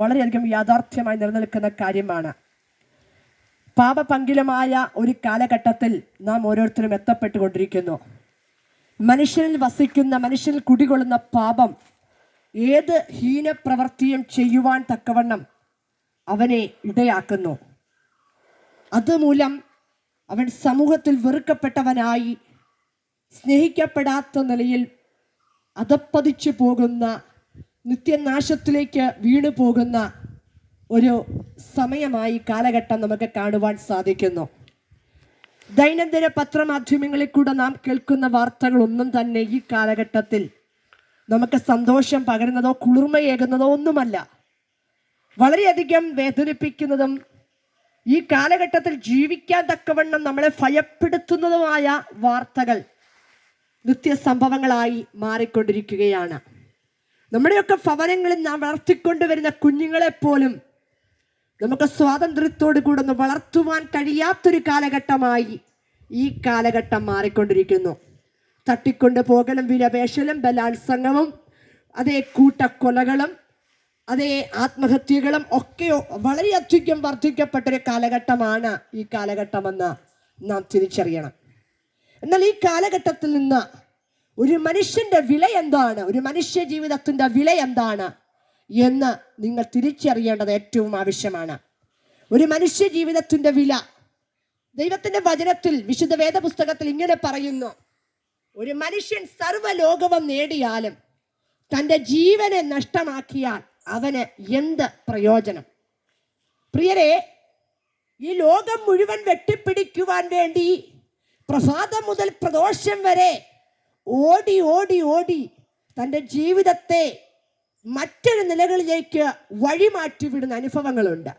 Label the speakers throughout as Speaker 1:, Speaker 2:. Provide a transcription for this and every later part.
Speaker 1: വളരെയധികം യാഥാർത്ഥ്യമായി നിലനിൽക്കുന്ന കാര്യമാണ്. പാപപങ്കിലമായ ഒരു കാലഘട്ടത്തിൽ നാം ഓരോരുത്തരും എത്തപ്പെട്ടുകൊണ്ടിരിക്കുന്നു. മനുഷ്യനിൽ വസിക്കുന്ന മനുഷ്യനിൽ കുടികൊള്ളുന്ന പാപം ഏത് ഹീനപ്രവൃത്തിയും ചെയ്യുവാൻ തക്കവണ്ണം അവനെ ഇടയാക്കുന്നു. അതുമൂലം അവൻ സമൂഹത്തിൽ വെറുക്കപ്പെട്ടവനായി സ്നേഹിക്കപ്പെടാത്ത നിലയിൽ അതപ്പതിച്ചു പോകുന്ന നിത്യനാശത്തിലേക്ക് വീണു പോകുന്ന ഒരു സമയമായി കാലഘട്ടം നമുക്ക് കാണുവാൻ സാധിക്കുന്നു. ദൈനംദിന പത്രമാധ്യമങ്ങളിൽ കൂടെ നാം കേൾക്കുന്ന വാർത്തകളൊന്നും തന്നെ ഈ കാലഘട്ടത്തിൽ നമുക്ക് സന്തോഷം പകരുന്നതോ കുളിർമയേകുന്നതോ ഒന്നുമല്ല. വളരെയധികം വേദനിപ്പിക്കുന്നതും ഈ കാലഘട്ടത്തിൽ ജീവിക്കാൻ തക്കവണ്ണം നമ്മളെ ഭയപ്പെടുത്തുന്നതുമായ വാർത്തകൾ നിത്യസംഭവങ്ങളായി മാറിക്കൊണ്ടിരിക്കുകയാണ്. നമ്മുടെയൊക്കെ ഭവനങ്ങളിൽ നാം വളർത്തിക്കൊണ്ടുവരുന്ന കുഞ്ഞുങ്ങളെ പോലും നമുക്ക് സ്വാതന്ത്ര്യത്തോടു കൂടെ ഒന്ന് വളർത്തുവാൻ കഴിയാത്തൊരു കാലഘട്ടമായി ഈ കാലഘട്ടം മാറിക്കൊണ്ടിരിക്കുന്നു. തട്ടിക്കൊണ്ട് പോകലും വിലപേശലും ബലാത്സംഗവും അതേ കൂട്ടക്കൊലകളും അതേ ആത്മഹത്യകളും ഒക്കെ വളരെയധികം വർദ്ധിക്കപ്പെട്ടൊരു കാലഘട്ടമാണ് ഈ കാലഘട്ടമെന്ന് നാം തിരിച്ചറിയണം. എന്നാൽ ഈ കാലഘട്ടത്തിൽ നിന്ന് ഒരു മനുഷ്യന്റെ വില എന്താണ്? ഒരു മനുഷ്യ ജീവിതത്തിന്റെ വില എന്താണ്? എന്ന് നിങ്ങൾ തിരിച്ചറിയേണ്ടത് ഏറ്റവും ആവശ്യമാണ്. ഒരു മനുഷ്യ ജീവിതത്തിന്റെ വില. ദൈവത്തിന്റെ വചനത്തിൽ വിശുദ്ധ വേദപുസ്തകത്തിൽ ഇങ്ങനെ പറയുന്നു. ഒരു മനുഷ്യൻ സർവലോകവും നേടിയാലും തന്റെ ജീവനെ നഷ്ടമാക്കിയാൽ അവന് എന്ത് പ്രയോജനം? പ്രിയരെ ഈ ലോകം മുഴുവൻ വെട്ടിപ്പിടിക്കുവാൻ വേണ്ടി പ്രസാദം മുതൽ പ്രദോഷം വരെ ഓടി ഓടി ഓടി തന്റെ ജീവിതത്തെ മറ്റൊരു നിലകളിലേക്ക് വഴിമാറ്റി വിടുന്ന അനുഭവങ്ങളുണ്ട്.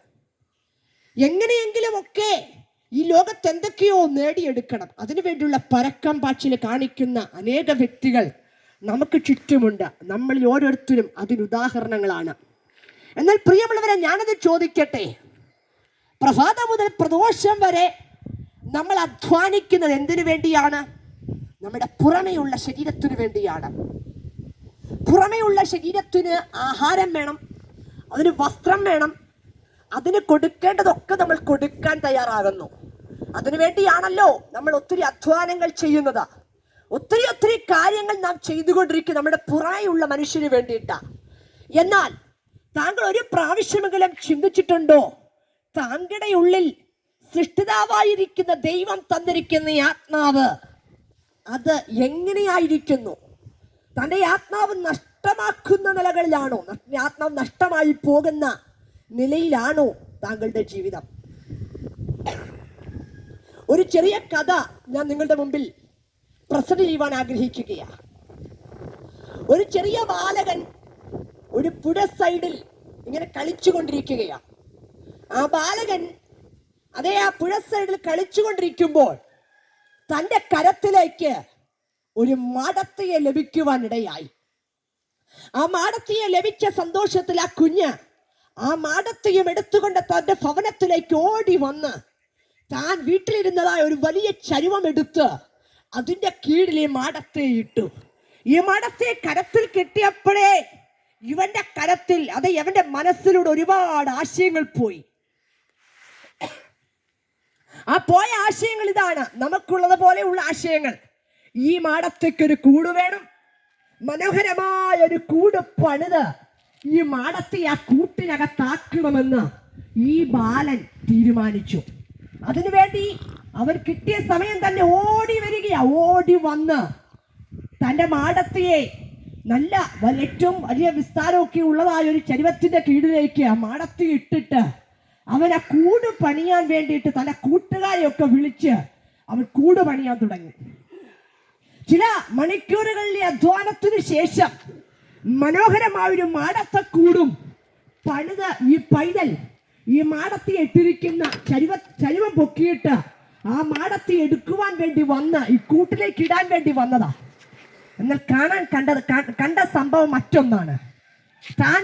Speaker 1: എങ്ങനെയെങ്കിലുമൊക്കെ ഈ ലോകത്ത് എന്തൊക്കെയോ നേടിയെടുക്കണം. അതിനുവേണ്ടിയുള്ള പരക്കം പാച്ചിൽ കാണിക്കുന്ന അനേക വ്യക്തികൾ നമുക്ക് ചുറ്റുമുണ്ട്. നമ്മളിൽ ഓരോരുത്തരും അതിനുദാഹരണങ്ങളാണ് എന്നാൽ പ്രിയമുള്ളവരെ ഞാനത് ചോദിക്കട്ടെ? പ്രഭാതം മുതൽ പ്രദോഷം വരെ നമ്മൾ അധ്വാനിക്കുന്നത് എന്തിനു വേണ്ടിയാണ്? നമ്മുടെ പുറമെയുള്ള ശരീരത്തിനു വേണ്ടിയാണ്. പുറമെയുള്ള ശരീരത്തിന് ആഹാരം വേണം അതിന് വസ്ത്രം വേണം അതിന് കൊടുക്കേണ്ടതൊക്കെ നമ്മൾ കൊടുക്കാൻ തയ്യാറാകുന്നു. അതിനു വേണ്ടിയാണല്ലോ നമ്മൾ ഒത്തിരി അധ്വാനങ്ങൾ ചെയ്യുന്നത്. ഒത്തിരി ഒത്തിരി കാര്യങ്ങൾ നാം ചെയ്തുകൊണ്ടിരിക്കും നമ്മുടെ പുറമെയുള്ള മനുഷ്യന് വേണ്ടിയിട്ടാണ് എന്നാൽ താങ്കൾ ഒരു പ്രാവശ്യമെങ്കിലും ചിന്തിച്ചിട്ടുണ്ടോ? താങ്കളുടെ ഉള്ളിൽ സൃഷ്ടിതാവായിരിക്കുന്ന ദൈവം തന്നിരിക്കുന്ന ആത്മാവ് അത് എങ്ങനെയായിരിക്കുന്നു? തന്റെ ആത്മാവ് നഷ്ടമാക്കുന്ന നിലകളിലാണോ? ആത്മാവ് നഷ്ടമായി പോകുന്ന നിലയിലാണോ താങ്കളുടെ ജീവിതം? ഒരു ചെറിയ കഥ ഞാൻ നിങ്ങളുടെ മുമ്പിൽ പ്രസന്റ് ചെയ്യുവാൻ ആഗ്രഹിക്കുകയാണ്. ഒരു ചെറിയ ബാലകൻ ഒരു പുഴ സൈഡിൽ ഇങ്ങനെ കളിച്ചുകൊണ്ടിരിക്കുകയാണ്. ആ ബാലകൻ അതേ ആ പുഴ സൈഡിൽ കളിച്ചുകൊണ്ടിരിക്കുമ്പോൾ തന്റെ കരത്തിലേക്ക് ഒരു മാടത്തിയെ ലഭിക്കുവാൻ ഇടയായി. ആ മാടത്തിയെ ലഭിച്ച സന്തോഷത്തിൽ ആ കുഞ്ഞ് ആ മാടത്തിയും എടുത്തുകൊണ്ട് തന്റെ ഭവനത്തിലേക്ക് ഓടി വന്ന് താൻ വീട്ടിലിരുന്നതായ ഒരു വലിയ ചരുവം എടുത്ത് അതിന്റെ കീഴിൽ ഈ മാടത്തെ ഇട്ടു. ഈ മാടത്തെ കരത്തിൽ കിട്ടിയപ്പോഴേ ഇവന്റെ കരത്തിൽ അത് ഇവന്റെ മനസ്സിലൂടെ ഒരുപാട് ആശയങ്ങൾ പോയി. ആ പോയ ആശയങ്ങൾ ഇതാണ്. നമുക്കുള്ളത് പോലെയുള്ള ആശയങ്ങൾ. ഈ മാടത്തേക്ക് ഒരു കൂട് വേണം. മനോഹരമായ ഒരു കൂട് പണിത് ഈ മാടത്തെ ആ കൂട്ടിനകത്താക്കണമെന്ന് ഈ ബാലൻ തീരുമാനിച്ചു. അതിനുവേണ്ടി അവർ കിട്ടിയ സമയം തന്നെ ഓടി വരികയാ. ഓടി വന്ന് തന്റെ മാടത്തിയെ നല്ല ഏറ്റവും വലിയ വിസ്താരമൊക്കെ ഉള്ളതായ ഒരു ചരിവത്തിന്റെ കീഴിലേക്ക് ആ മാടത്തി ഇട്ടിട്ട് അവൻ ആ കൂട് പണിയാൻ വേണ്ടിയിട്ട് തന്റെ കൂട്ടുകാരെയൊക്കെ വിളിച്ച് അവൻ കൂട് പണിയാൻ തുടങ്ങി. ചില മണിക്കൂറുകളിലെ അധ്വാനത്തിന് ശേഷം മനോഹരമായ ഒരു മാടത്തക്കൂടും പണിത് ഈ പൈതൽ ഈ മാടത്തി ഇട്ടിരിക്കുന്ന ചരിവ ചരിവ പൊക്കിയിട്ട് ആ മാടത്തി എടുക്കുവാൻ വേണ്ടി വന്ന് ഈ കൂട്ടിലേക്ക് ഇടാൻ വേണ്ടി വന്നതാ. എന്നാൽ കാണാൻ കണ്ടത് കണ്ട സംഭവം മറ്റൊന്നാണ്. താൻ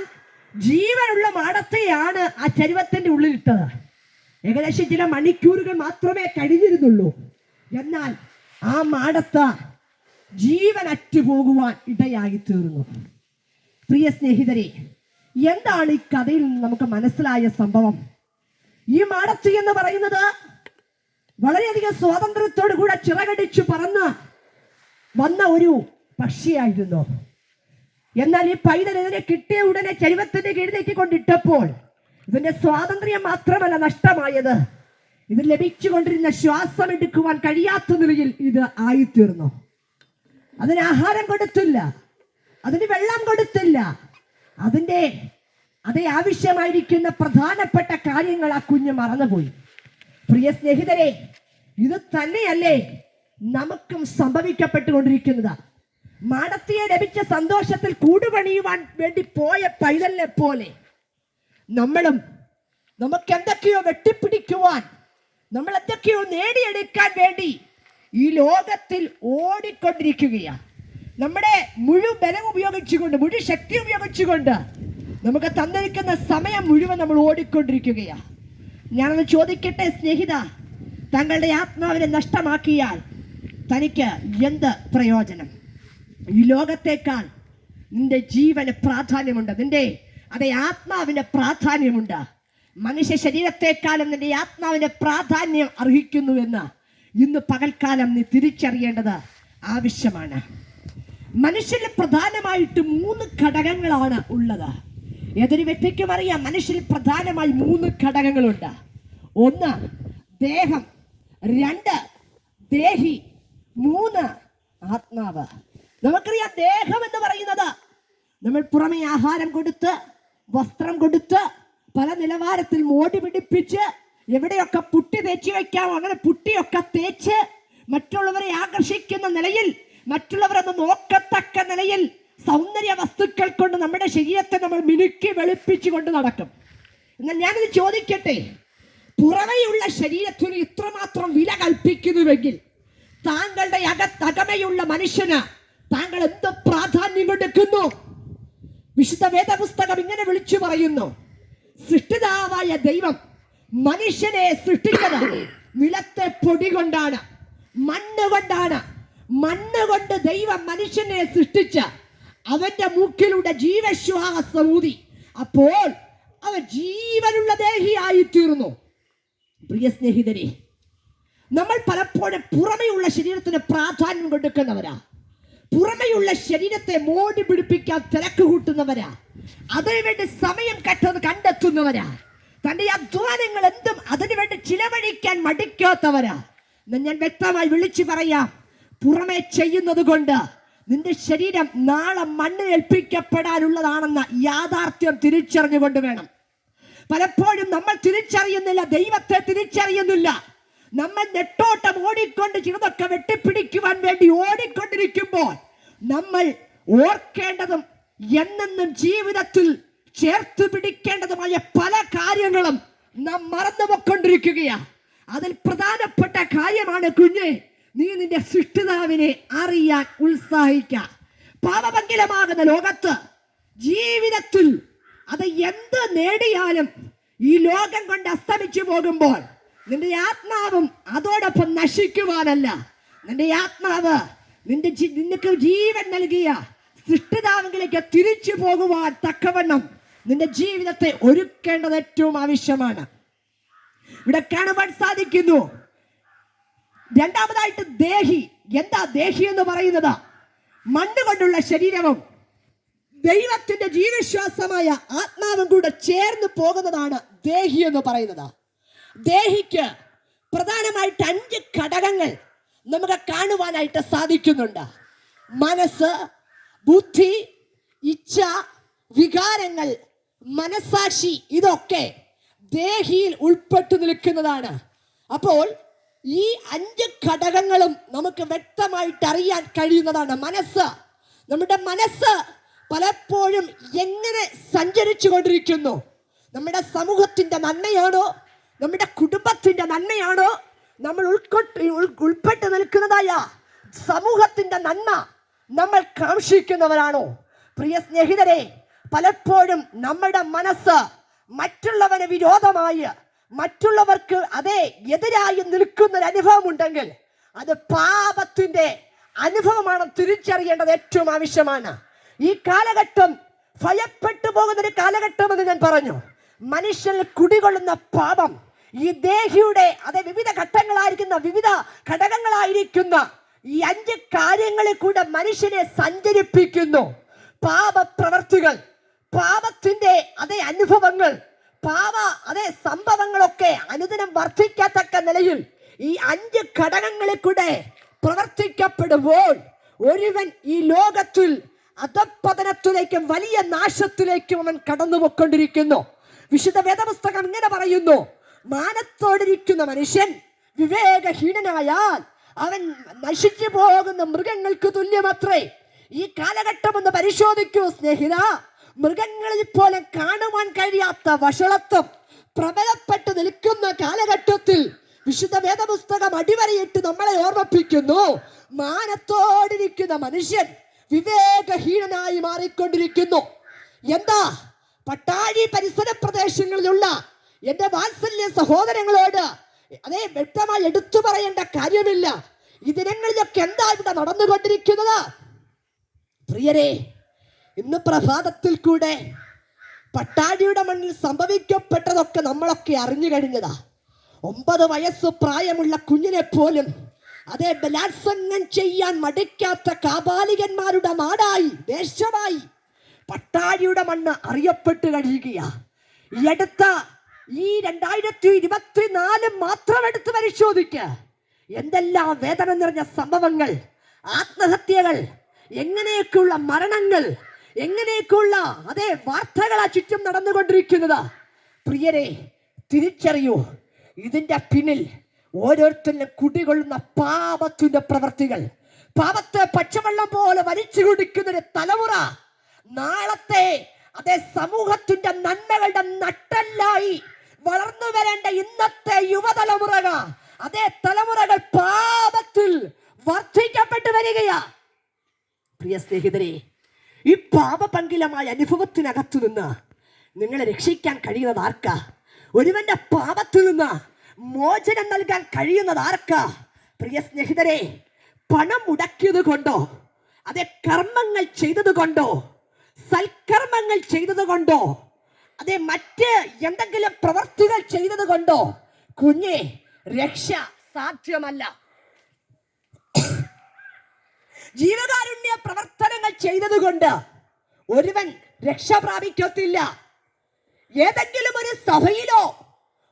Speaker 1: ജീവനുള്ള മാടത്തെയാണ് ആ ചരുവത്തിന്റെ ഉള്ളിലിട്ടത്. ഏകദേശം ചില മണിക്കൂറുകൾ മാത്രമേ കഴിഞ്ഞിരുന്നുള്ളൂ. എന്നാൽ ആ മാടത്ത ജീവൻ അറ്റുപോകുവാൻ ഇടയായി തീർന്നു പ്രിയ സ്നേഹിതരെ എന്താണ് ഈ കഥയിൽ നിന്ന് നമുക്ക് മനസ്സിലായ സംഭവം? ഈ മാടത്തി എന്ന് പറയുന്നത് വളരെയധികം സ്വാതന്ത്ര്യത്തോടു കൂടെ ചിറകടിച്ചു പറന്ന് വന്ന ഒരു പക്ഷിയായിരുന്നു. എന്നാൽ ഈ പൈതൽ ഇതിനെ കിട്ടിയ ഉടനെ ചരിവത്തിന്റെ കീഴിലേക്ക് കൊണ്ടിട്ടപ്പോൾ ഇതിന്റെ സ്വാതന്ത്ര്യം മാത്രമല്ല നഷ്ടമായത്. ഇത് ലഭിച്ചുകൊണ്ടിരുന്ന ശ്വാസം എടുക്കുവാൻ കഴിയാത്ത നിലയിൽ ഇത് ആയിത്തീർന്നു. അതിന് ആഹാരം കൊടുത്തില്ല. അതിന് വെള്ളം കൊടുത്തില്ല. അതിന്റെ അതേ ആവശ്യമായിരിക്കുന്ന പ്രധാനപ്പെട്ട കാര്യങ്ങൾ ആ കുഞ്ഞ് മറന്നുപോയി. പ്രിയ സ്നേഹിതരെ ഇത് തന്നെയല്ലേ നമുക്കും സംഭവിക്കപ്പെട്ടുകൊണ്ടിരിക്കുന്നത്. മാടത്തിയെ ലഭിച്ച സന്തോഷത്തിൽ കൂടുപണിയുവാൻ വേണ്ടി പോയ പൈതലിനെ പോലെ നമ്മളും നമുക്ക് എന്തൊക്കെയോ വെട്ടിപ്പിടിക്കുവാൻ നമ്മൾ എന്തൊക്കെയോ നേടിയെടുക്കാൻ വേണ്ടി ഈ ലോകത്തിൽ ഓടിക്കൊണ്ടിരിക്കുകയാണ്. നമ്മുടെ മുഴുവൻ ബലം ഉപയോഗിച്ചുകൊണ്ട് മുഴു ശക്തി ഉപയോഗിച്ചുകൊണ്ട് നമുക്ക് തന്നിരിക്കുന്ന സമയം മുഴുവൻ നമ്മൾ ഓടിക്കൊണ്ടിരിക്കുകയാണ്. ഞാനൊന്ന് ചോദിക്കട്ടെ സ്നേഹിത തങ്ങളുടെ ആത്മാവിനെ നഷ്ടമാക്കിയാൽ തനിക്ക് എന്ത് പ്രയോജനം? ഈ ലോകത്തേക്കാൾ നിന്റെ ജീവന് പ്രാധാന്യമുണ്ട്. നിന്റെ അതെ ആത്മാവിന് പ്രാധാന്യമുണ്ട്. മനുഷ്യ ശരീരത്തെക്കാളും നിന്റെ ആത്മാവിന്റെ പ്രാധാന്യം അർഹിക്കുന്നുവെന്ന് ഇന്ന് പകൽക്കാലം നീ തിരിച്ചറിയേണ്ടത് ആവശ്യമാണ്. മനുഷ്യന് പ്രധാനമായിട്ട് മൂന്ന് ഘടകങ്ങളാണ് ഉള്ളത്. ഏതൊരു വ്യക്തിക്കും അറിയാം മനുഷ്യന് പ്രധാനമായി മൂന്ന് ഘടകങ്ങളുണ്ട്. ഒന്ന് ദേഹം. രണ്ട് ദേഹി. മൂന്ന് ആത്മാവ്. നമുക്കറിയാം ദേഹം എന്ന് പറയുന്നത് നമ്മൾ പുറമെ ആഹാരം കൊടുത്ത് വസ്ത്രം കൊടുത്ത് പല നിലവാരത്തിൽ മോടി പിടിപ്പിച്ച് എവിടെയൊക്കെ പുട്ടി തേച്ച് വെക്കാമോ അങ്ങനെ പുട്ടിയൊക്കെ തേച്ച് മറ്റുള്ളവരെ ആകർഷിക്കുന്ന നിലയിൽ മറ്റുള്ളവരൊന്ന് നോക്കത്തക്ക നിലയിൽ സൗന്ദര്യ വസ്തുക്കൾ കൊണ്ട് നമ്മുടെ ശരീരത്തെ നമ്മൾ മിനുക്കി വെളുപ്പിച്ചു കൊണ്ട് നടക്കും. എന്നാൽ ഞാനിത് ചോദിക്കട്ടെ പുറമെയുള്ള ശരീരത്തിന് ഇത്രമാത്രം വില കൽപ്പിക്കുന്നുവെങ്കിൽ താങ്കളുടെ അകത്തകമയുള്ള മനുഷ്യന് താങ്കൾ എന്ത് പ്രാധാന്യം കൊടുക്കുന്നു? വിശുദ്ധ വേദപുസ്തകം ഇങ്ങനെ വിളിച്ചു പറയുന്നു. സൃഷ്ടിതാവായ ദൈവം മനുഷ്യനെ സൃഷ്ടിച്ചത് നിലത്തെ പൊടി കൊണ്ടാണ് മണ്ണ് കൊണ്ടാണ് മണ്ണ് കൊണ്ട് ദൈവം മനുഷ്യനെ സൃഷ്ടിച്ച അവന്റെ മൂക്കിലൂടെ ജീവശ്വാസം ഊതി. അപ്പോൾ അവൻ ജീവനുള്ള ദേഹിയായി തീർന്നു പ്രിയ സ്നേഹിതരെ നമ്മൾ പലപ്പോഴും പുറമെയുള്ള ശരീരത്തിന് പ്രാധാന്യം കൊടുക്കുന്നവരാ. പുറമെയുള്ള ശരീരത്തെ മോടി പിടിപ്പിക്കാൻ തിരക്ക് കൂട്ടുന്നവരാ. അതിനുവേണ്ടി സമയം കട്ടത് കണ്ടെത്തുന്നവരാ. തന്റെ അധ്വാനങ്ങൾ എന്തും അതിനുവേണ്ടി ചിലവഴിക്കാൻ മടിക്കാത്തവരാ. ഞാൻ വ്യക്തമായി വിളിച്ചു പറയാം. പുറമെ ചെയ്യുന്നത് കൊണ്ട് നിന്റെ ശരീരം നാളെ മണ്ണ് ഏൽപ്പിക്കപ്പെടാനുള്ളതാണെന്ന യാഥാർത്ഥ്യം തിരിച്ചറിഞ്ഞുകൊണ്ട് വേണം. പലപ്പോഴും നമ്മൾ തിരിച്ചറിയുന്നില്ല ദൈവത്തെ തിരിച്ചറിയുന്നില്ല. നമ്മൾ നെട്ടോട്ടം ഓടിക്കൊണ്ട് ചിലതൊക്കെ വെട്ടിപ്പിടിക്കുവാൻ വേണ്ടി ഓടിക്കൊണ്ടിരിക്കുമ്പോൾ നമ്മൾ ഓർക്കേണ്ടതും എന്നെന്നും ജീവിതത്തിൽ ചേർത്ത് പിടിക്കേണ്ടതുമായ പല കാര്യങ്ങളും നാം മറന്നു പൊക്കൊണ്ടിരിക്കുകയാ അതിൽ പ്രധാനപ്പെട്ട കാര്യമാണ് കുഞ്ഞ് നീ നിന്റെ സൃഷ്ടിതാവിനെ അറിയാൻ ഉത്സാഹിക്ക. പാപമംഗലമാകുന്ന ലോകത്ത് ജീവിതത്തിൽ അത് എന്ത് നേടിയാലും ഈ ലോകം കൊണ്ട് അസ്തമിച്ചു പോകുമ്പോൾ നിന്റെ ആത്മാവും അതോടൊപ്പം നശിക്കുവാനല്ല. നിന്റെ ആത്മാവ് നിന്റെ നിനക്ക് ജീവൻ നൽകിയ സൃഷ്ടിതാവിലേക്ക് തിരിച്ചു പോകുവാൻ തക്കവണ്ണം നിന്റെ ജീവിതത്തെ ഒരുക്കേണ്ടത് ഏറ്റവും ആവശ്യമാണ്. ഇവിടെ കാണുവാൻ സാധിക്കുന്നു. രണ്ടാമതായിട്ട് ദേഹി. എന്താ ദേഹി എന്ന് പറയുന്നത്? മണ്ണ് കൊണ്ടുള്ള ശരീരവും ദൈവത്തിന്റെ ജീവശ്വാസമായ ആത്മാവും കൂടെ ചേർന്ന് പോകുന്നതാണ് ദേഹി എന്ന് പറയുന്നത്. ദേഹിക്ക് പ്രധാനമായിട്ട് അഞ്ച് ഘടകങ്ങൾ നമുക്ക് കാണുവാനായിട്ട് സാധിക്കുന്നുണ്ട്. മനസ്സ് ബുദ്ധി ഇച്ഛ വികാരങ്ങൾ മനസാക്ഷി ഇതൊക്കെ ദേഹിയിൽ ഉൾപ്പെട്ടു നിൽക്കുന്നതാണ്. അപ്പോൾ ഈ അഞ്ച് ഘടകങ്ങളും നമുക്ക് വ്യക്തമായിട്ട് അറിയാൻ കഴിയുന്നതാണ് മനസ്സ്. നമ്മുടെ മനസ്സ് പലപ്പോഴും എങ്ങനെ സഞ്ചരിച്ചു കൊണ്ടിരിക്കുന്നു നമ്മുടെ സമൂഹത്തിന്റെ നന്മയാണോ? നമ്മുടെ കുടുംബത്തിന്റെ നന്മയാണോ? നമ്മൾ ഉൾക്കൊട്ട് ഉൾ- ഉൾപ്പെട്ട് നിൽക്കുന്നതായ സമൂഹത്തിന്റെ നന്മ നമ്മൾ കാക്ഷിക്കുന്നവരാണോ? പ്രിയ സ്നേഹിതരെ പലപ്പോഴും നമ്മുടെ മനസ്സ് മറ്റുള്ളവന് വിരോധമായി മറ്റുള്ളവർക്ക് അതേ എതിരായി നിൽക്കുന്ന ഒരു അനുഭവം ഉണ്ടെങ്കിൽ അത് പാപത്തിന്റെ അനുഭവമാണ് തിരിച്ചറിയേണ്ടത് ഏറ്റവും ആവശ്യമാണ്. ഈ കാലഘട്ടം ഭയപ്പെട്ടു പോകുന്ന ഒരു കാലഘട്ടമെന്ന് ഞാൻ പറഞ്ഞു. മനുഷ്യൻ കുടികൊള്ളുന്ന പാപം ഈ ദേഹിയുടെ അതെ വിവിധ ഘട്ടങ്ങളായിരിക്കുന്ന വിവിധ ഘടകങ്ങളായിരിക്കുന്ന ഈ അഞ്ച് കാര്യങ്ങളിൽ കൂടെ മനുഷ്യനെ സഞ്ചരിപ്പിക്കുന്നു. പാപപ്രവർത്തികൾ പാപത്തിന്റെ അതേ അനുഭവങ്ങൾ പാപ അതേ സംഭവങ്ങളൊക്കെ അനുദിനം വർദ്ധിക്കത്തക്ക നിലയിൽ ഈ അഞ്ച് ഘടകങ്ങളിൽ കൂടെ പ്രവർത്തിക്കപ്പെടുമ്പോൾ ഒരുവൻ ഈ ലോകത്തിൽ അധപ്പതനത്തിലേക്കും വലിയ നാശത്തിലേക്കും അവൻ കടന്നു പോയിക്കൊണ്ടിരിക്കുന്നു വിശുദ്ധ വേദപുസ്തകം ഇങ്ങനെ പറയുന്നു. മാനത്തോടിരിക്കുന്ന മനുഷ്യൻ വിവേകഹീനനായാൽ അവൻ നശിച്ചു പോകുന്ന മൃഗങ്ങൾക്ക് തുല്യമത്രേ. ഈ കാലഘട്ടം ഒന്ന് പരിശോധിക്കൂ സ്നേഹിത. മൃഗങ്ങളിൽ പോലെ കാണുവാൻ കഴിയാത്ത വഷളത്വം പ്രബലപ്പെട്ടു നിൽക്കുന്ന കാലഘട്ടത്തിൽ വിശുദ്ധ വേദപുസ്തകം അടിവരയിട്ട് നമ്മളെ ഓർമ്മിപ്പിക്കുന്നു. മാനത്തോടിരിക്കുന്ന മനുഷ്യൻ വിവേകഹീനനായി മാറിക്കൊണ്ടിരിക്കുന്നു. എന്താ? പട്ടാഴി പരിസര പ്രദേശങ്ങളിലുള്ള എന്റെ വാത്സല്യ സഹോദരങ്ങളോട് അതേ വ്യക്തമായി എടുത്തു പറയേണ്ട കാര്യമില്ല. ഈ ദിനങ്ങളിലൊക്കെ എന്താ ഇവിടെ നടന്നുകൊണ്ടിരിക്കുന്നത്? പ്രിയരെ ഇന്ന് പ്രഭാതത്തിൽ കൂടെ പട്ടാഴിയുടെ മണ്ണിൽ സംഭവിക്കപ്പെട്ടതൊക്കെ നമ്മളൊക്കെ അറിഞ്ഞു കഴിഞ്ഞതാ. ഒമ്പത് വയസ്സ് പ്രായമുള്ള കുഞ്ഞിനെ പോലും അതേ ബലാത്സംഗം ചെയ്യാൻ മടിക്കാത്ത കാപാലികന്മാരുടെ നാടായി ദേശമായി പട്ടാഴിയുടെ മണ്ണ് അറിയപ്പെട്ടു കഴിയുകയാ. ഈ അടുത്ത ഈ രണ്ടായിരത്തി ഇരുപത്തിനാല് മാത്രം എടുത്ത് പരിശോധിക്കുക എന്തെല്ലാം വേദന നിറഞ്ഞ സംഭവങ്ങൾ ആത്മഹത്യകൾ എങ്ങനെയൊക്കെയുള്ള മരണങ്ങൾ എങ്ങനെയൊക്കെയുള്ള അതേ വാർത്തകളാ ചുറ്റും നടന്നുകൊണ്ടിരിക്കുന്നത്. പ്രിയരെ തിരിച്ചറിയൂ ഇതിന്റെ പിന്നിൽ ഓരോരുത്തരും കുടികൊള്ളുന്ന പാപത്തിന്റെ പ്രവർത്തികൾ പാപത്തെ പച്ചവെള്ളം പോലെ വലിച്ചു കുടിക്കുന്ന ഒരു തലമുറ നാളത്തെ അതേ സമൂഹത്തിന്റെ നന്മകളുടെ നട്ടല്ലായി വളർന്നു വരേണ്ട ഇന്നത്തെ യുവതലമുറകൾ അതേ തലമുറകൾ പാപത്തിൽ വർദ്ധിക്കപ്പെട്ടു വരികയാ. പ്രിയ സ്നേഹിതരെ ഈ പാപപങ്കിലമായ അനുഭവത്തിനകത്തു നിന്ന് നിങ്ങളെ രക്ഷിക്കാൻ കഴിയുന്നത് ആർക്കാ? ഒരുവന്റെ പാപത്തിൽ നിന്ന് മോചനം നൽകാൻ കഴിയുന്നത് ആർക്കാ? പ്രിയ സ്നേഹിതരെ പണം മുടക്കിയത് കൊണ്ടോ അതെ കർമ്മങ്ങൾ ചെയ്തത് കൊണ്ടോ സൽക്കർമ്മങ്ങൾ ചെയ്തത് കൊണ്ടോ അതെ മറ്റ് എന്തെങ്കിലും പ്രവർത്തികൾ ചെയ്തത് കൊണ്ടോ? കുഞ്ഞെ രക്ഷ സാധ്യമല്ല. ജീവകാരുണ്യ പ്രവർത്തനങ്ങൾ ചെയ്തതുകൊണ്ട് ഒരുവൻ രക്ഷ പ്രാപിക്കത്തില്ല. ഏതെങ്കിലും ഒരു സഭയിലോ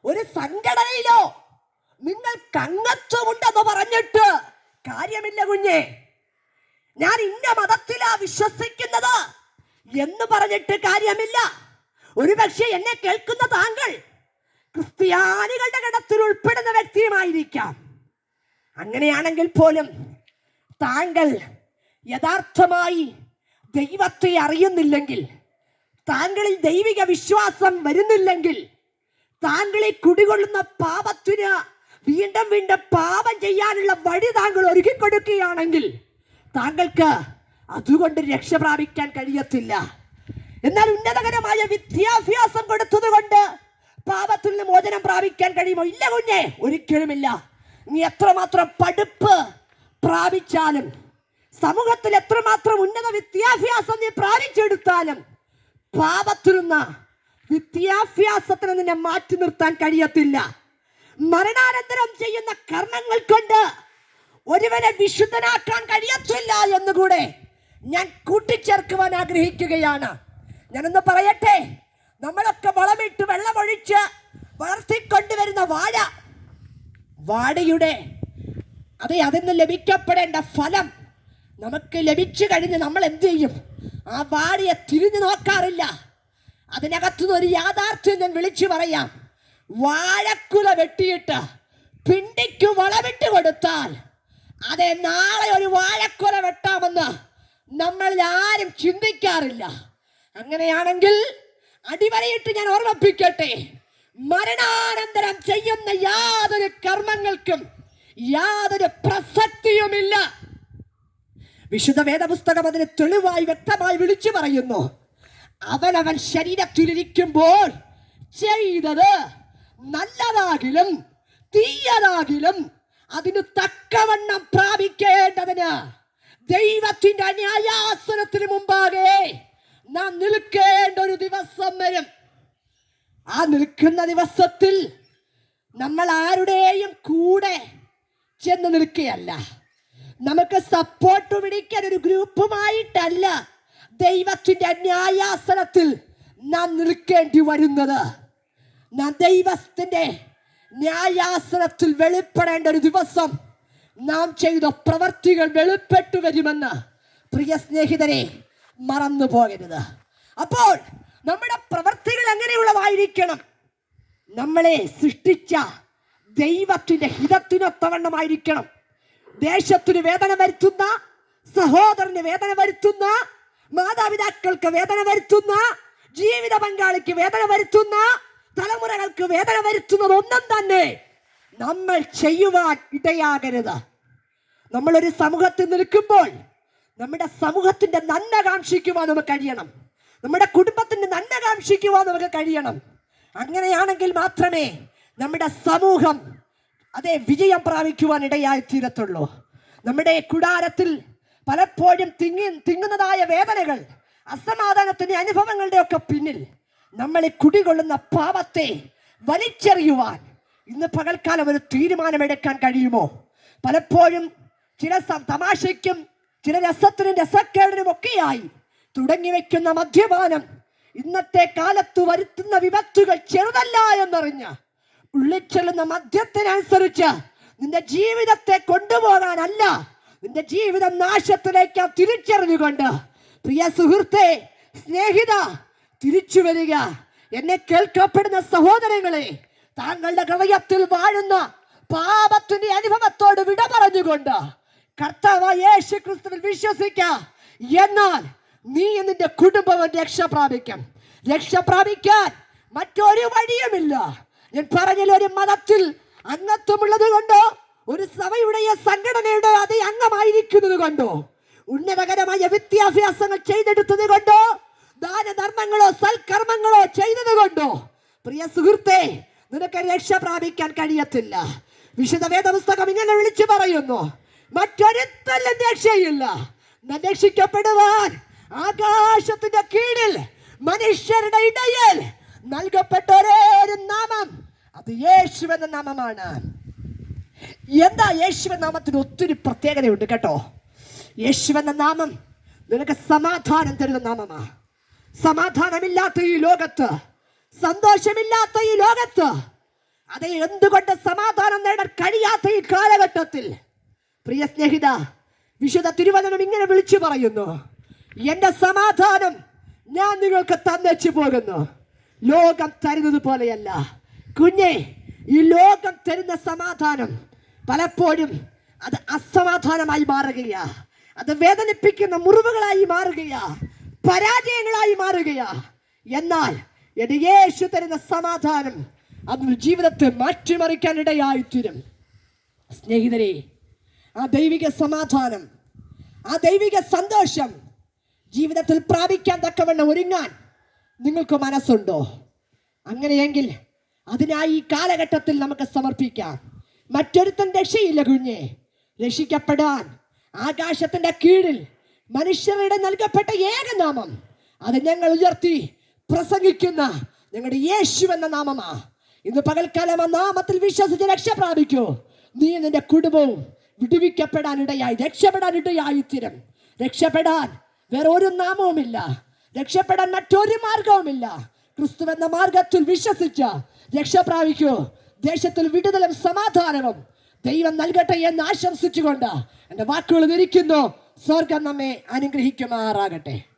Speaker 1: ഒരു സംഘടനയിലോ നിങ്ങൾ കങ്ങത്വമുണ്ടെന്ന് പറഞ്ഞിട്ട് കാര്യമില്ല കുഞ്ഞെ. ഞാൻ ഇന്ന മതത്തിലാ വിശ്വസിക്കുന്നത് എന്ന് പറഞ്ഞിട്ട് കാര്യമില്ല. ഒരുപക്ഷെ എന്നെ കേൾക്കുന്ന താങ്കൾ ക്രിസ്ത്യാനികളുടെ ഗണത്തിൽ ഉൾപ്പെടുന്ന വ്യക്തിയുമായിരിക്കാം. അങ്ങനെയാണെങ്കിൽ പോലും താങ്കൾ യഥാർത്ഥമായി ദൈവത്തെ അറിയുന്നില്ലെങ്കിൽ താങ്കളിൽ ദൈവിക വിശ്വാസം വരുന്നില്ലെങ്കിൽ താങ്കളെ കുടികൊള്ളുന്ന പാപത്തിന് വീണ്ടും വീണ്ടും പാപം ചെയ്യാനുള്ള വഴി താങ്കൾ ഒരുക്കി കൊടുക്കുകയാണെങ്കിൽ താങ്കൾക്ക് അതുകൊണ്ട് രക്ഷ പ്രാപിക്കാൻ കഴിയത്തില്ല. എന്നാൽ ഉന്നതകരമായ വിദ്യാഭ്യാസം കൊടുത്തത് കൊണ്ട് പാപത്തിൽ നിന്ന് മോചനം പ്രാപിക്കാൻ കഴിയുമോ? ഇല്ല കുഞ്ഞെ ഒരിക്കലുമില്ല. നീ എത്രമാത്രം പഠിപ്പ് പ്രാപിച്ചാലും സമൂഹത്തിൽ എത്രമാത്രം ഉന്നത വിദ്യാഭ്യാസം നീ പ്രാപിച്ചെടുത്താലും പാപത്തിൽ നിന്ന് വിദ്യാഭ്യാസത്തിന് നിന്നെ മാറ്റി നിർത്താൻ കഴിയത്തില്ല. മരണാനന്തരം ചെയ്യുന്ന കർമ്മങ്ങൾ കൊണ്ട് ഒരുവനെ വിശുദ്ധനാക്കാൻ കഴിയത്തില്ല എന്നുകൂടെ ഞാൻ കൂട്ടിച്ചേർക്കുവാൻ ആഗ്രഹിക്കുകയാണ്. ഞാനൊന്ന് പറയട്ടെ? നമ്മളൊക്കെ വളമിട്ട് വെള്ളമൊഴിച്ച് വളർത്തിക്കൊണ്ടുവരുന്ന വാഴ. വാഴയുടെ അതെ അതിൽ നിന്ന് ലഭിക്കപ്പെടേണ്ട ഫലം നമുക്ക് ലഭിച്ചു കഴിഞ്ഞ് നമ്മൾ എന്ത് ചെയ്യും? ആ വാടിയെ തിരിഞ്ഞു നോക്കാറില്ല. അതിനകത്തുനിന്ന് ഒരു യാഥാർത്ഥ്യം ഞാൻ വിളിച്ചു പറയാം. വാഴക്കുല വെട്ടിയിട്ട് പിണ്ടിക്ക് വളമിട്ട് കൊടുത്താൽ അതെ നാളെ ഒരു വാഴക്കുല വെട്ടാമെന്ന് നമ്മളിൽ ആരും ചിന്തിക്കാറില്ല. അങ്ങനെയാണെങ്കിൽ അടിവരയിട്ട് ഞാൻ ഓർമ്മിപ്പിക്കട്ടെ. മരണാനന്തരം ചെയ്യുന്ന യാതൊരു കർമ്മങ്ങൾക്കും യാതൊരു പ്രസക്തിയുമില്ല. വിശുദ്ധ വേദപുസ്തകം അതിന് തെളിവായി വ്യക്തമായി വിളിച്ചു പറയുന്നു. അവനവൻ ശരീരത്തിലിരിക്കുമ്പോൾ ചെയ്തത് നല്ലതാകിലും തീയതാകിലും അതിന് തക്കവണ്ണം പ്രാപിക്കേണ്ടതിന് ദൈവത്തിന്റെ ന്യായാസനത്തിന് മുമ്പാകെ നാം നിൽക്കേണ്ട ഒരു ദിവസം വരും. ആ നിൽക്കുന്ന ദിവസത്തിൽ നമ്മൾ ആരുടെയും കൂടെ ചെന്ന് നിൽക്കുകയല്ല. നമുക്ക് സപ്പോർട്ട് പിടിക്കാൻ ഒരു ഗ്രൂപ്പുമായിട്ടല്ല ദൈവത്തിന്റെ ന്യായാസനത്തിൽ നാം നിൽക്കേണ്ടി വരുന്നത്. നാം ദൈവത്തിന്റെ ന്യായാസനത്തിൽ വെളിപ്പെടേണ്ട ഒരു ദിവസം നാം ചെയ്ത പ്രവർത്തികൾ വെളിപ്പെട്ടു വരുമെന്ന്. പ്രിയ സ്നേഹിതരെ മറന്നു പോകരുത്. അപ്പോൾ നമ്മുടെ പ്രവർത്തികൾ എങ്ങനെയുള്ളതായിരിക്കണം? നമ്മളെ സൃഷ്ടിച്ച ദൈവത്തിന്റെ ഹിതത്തിനൊത്തവണ്ണമായിരിക്കണം. ദേശത്തിന് വേദന വരുത്തുന്ന സഹോദരന് വേദന വരുത്തുന്ന മാതാപിതാക്കൾക്ക് വേദന വരുത്തുന്ന ജീവിത പങ്കാളിക്ക് വേദന വരുത്തുന്ന തലമുറകൾക്ക് വേദന വരുത്തുന്നത് ഒന്നും തന്നെ നമ്മൾ ചെയ്യുവാൻ ഇടയാകരുത്. നമ്മളൊരു സമൂഹത്തിൽ നിൽക്കുമ്പോൾ നമ്മുടെ സമൂഹത്തിന്റെ നന്മ കാക്ഷിക്കുവാൻ നമുക്ക് കഴിയണം. നമ്മുടെ കുടുംബത്തിന്റെ നന്മ കാക്ഷിക്കുവാൻ നമുക്ക് കഴിയണം. അങ്ങനെയാണെങ്കിൽ മാത്രമേ നമ്മുടെ സമൂഹം അതേ വിജയം പ്രാപിക്കുവാൻ ഇടയായി തീരത്തുള്ളൂ. നമ്മുടെ കുടാരത്തിൽ പലപ്പോഴും തിങ്ങി തിങ്ങുന്നതായ വേദനകൾ അസമാധാനത്തിന്റെ അനുഭവങ്ങളുടെ ഒക്കെ പിന്നിൽ നമ്മളെ കുടികൊള്ളുന്ന പാപത്തെ വലിച്ചെറിയുവാൻ ഇന്ന് പകൽക്കാലം ഒരു തീരുമാനമെടുക്കാൻ കഴിയുമോ? പലപ്പോഴും ചില തമാശയ്ക്കും ചില രസത്തിനും രസക്കേടിനും ഒക്കെയായി തുടങ്ങി വെക്കുന്ന മദ്യപാനം ഇന്നത്തെ കാലത്ത് വരുത്തുന്ന വിപത്തുകൾ ചെറുതല്ല എന്നറിഞ്ഞ ഉള്ളിച്ചെല്ലുന്ന മദ്യത്തിനനുസരിച്ച് നിന്റെ ജീവിതത്തെ കൊണ്ടുപോകാനല്ല നിന്റെ ജീവിതം നാശത്തിലേക്ക് തിരിച്ചറിഞ്ഞുകൊണ്ട്. പ്രിയ സുഹൃത്തെ സ്നേഹിത തിരിച്ചു വരിക. എന്നെ കേൾക്കപ്പെടുന്ന സഹോദരങ്ങളെ താങ്കളുടെ ഹൃദയത്തിൽ വാഴുന്ന പാപത്തിന്റെ അനുഭവത്തോട് വിട പറഞ്ഞുകൊണ്ട് കർത്താവ് യേശു ക്രിസ്തുവിൽ വിശ്വസിക്ക. എന്നാൽ നീ നിന്റെ കുടുംബവും രക്ഷ പ്രാപിക്കും. രക്ഷ പ്രാപിക്കാൻ മറ്റൊരു വഴിയുമില്ല. ഞാൻ പറഞ്ഞില്ല ഒരു മതത്തിൽ അംഗത്വമുള്ളത് കൊണ്ടോ ഒരു സഭയുടെ സംഘടനയുടെ അത് അംഗമായിരിക്കുന്നത് കൊണ്ടോ ഉന്നതകരമായ വിദ്യാഭ്യാസങ്ങൾ ചെയ്തെടുത്തത് കൊണ്ടോ ദാനധർമ്മങ്ങളോ സൽക്കർമ്മങ്ങളോ ചെയ്തത് കൊണ്ടോ പ്രിയ സുഹൃത്തെ നിനക്ക് രക്ഷ പ്രാപിക്കാൻ കഴിയത്തില്ല. വിശുദ്ധ വേദപുസ്തകം ഇങ്ങനെ വിളിച്ചു പറയുന്നു. മറ്റൊരുത്തല്ലും രക്ഷയില്ല. രക്ഷിക്കപ്പെടുവാൻ ആകാശത്തിന്റെ കീഴിൽ മനുഷ്യരുടെ ഇടയിൽ നൽകപ്പെട്ട ഒരു നാമം. അത് യേശു എന്ന നാമമാണ്. എന്താ യേശുവ നാമത്തിന് ഒത്തിരി പ്രത്യേകതയുണ്ട് കേട്ടോ. യേശു എന്ന നാമം നിനക്ക് സമാധാനം തരുന്ന നാമമാ. സമാധാനമില്ലാത്ത ഈ ലോകത്ത് സന്തോഷമില്ലാത്ത ഈ ലോകത്ത് അത് എന്തുകൊണ്ട് സമാധാനം നേടാൻ കഴിയാത്ത ഈ കാലഘട്ടത്തിൽ പ്രിയ സ്നേഹിത വിശുദ്ധ തിരുവചനം ഇങ്ങനെ വിളിച്ചു പറയുന്നു. എന്റെ സമാധാനം ഞാൻ നിങ്ങൾക്ക് തന്നച്ചു പോകുന്നു. ലോകം തരുന്നത് പോലെയല്ല. കുഞ്ഞെ ഈ ലോകം തരുന്ന സമാധാനം പലപ്പോഴും അത് അസമാധാനമായി മാറുകയാ. അത് വേദനിപ്പിക്കുന്ന മുറിവുകളായി മാറുകയാ. പരാജയങ്ങളായി മാറുകയാ. എന്നാൽ എന്റെ യേശു തരുന്ന സമാധാനം അത് ജീവിതത്തെ മാറ്റിമറിക്കാൻ ഇടയായിത്തീരും. സ്നേഹിതരെ ആ ദൈവിക സമാധാനം ആ ദൈവിക സന്തോഷം ജീവിതത്തിൽ പ്രാപിക്കാൻ തക്കവണ്ണം ഒരുങ്ങാൻ നിങ്ങൾക്ക് മനസ്സുണ്ടോ? അങ്ങനെയെങ്കിൽ അതിനായി ഈ കാലഘട്ടത്തിൽ നമുക്ക് സമർപ്പിക്കാം. മറ്റൊരുത്തൻ രക്ഷയില്ല കുഞ്ഞെ. രക്ഷിക്കപ്പെടാൻ ആകാശത്തിന്റെ കീഴിൽ മനുഷ്യരുടെ നൽകപ്പെട്ട ഏകനാമം അത് ഞങ്ങൾ ഉയർത്തി പ്രസംഗിക്കുന്ന ഞങ്ങളുടെ യേശു എന്ന നാമമാ. ഇന്ന് പകൽക്കാലം ആ നാമത്തിൽ വിശ്വസിച്ച് രക്ഷ പ്രാപിക്കൂ. നീ നിന്റെ കുടുംബവും രക്ഷപ്പെടാൻ ഇടയായി തീരും രക്ഷപ്പെടാൻ വേറെ ഒരു നാമവുമില്ല. രക്ഷപ്പെടാൻ മറ്റൊരു മാർഗവുമില്ല. ക്രിസ്തു എന്ന മാർഗത്തിൽ വിശ്വസിച്ച രക്ഷ പ്രാപിക്കൂ. ദേശത്തിൽ വിടുതലും സമാധാനവും ദൈവം നൽകട്ടെ എന്ന് ആശംസിച്ചുകൊണ്ട് എന്റെ വാക്കുകൾ ധരിക്കുന്നു സ്വർഗം നമ്മെ അനുഗ്രഹിക്കുമാറാകട്ടെ.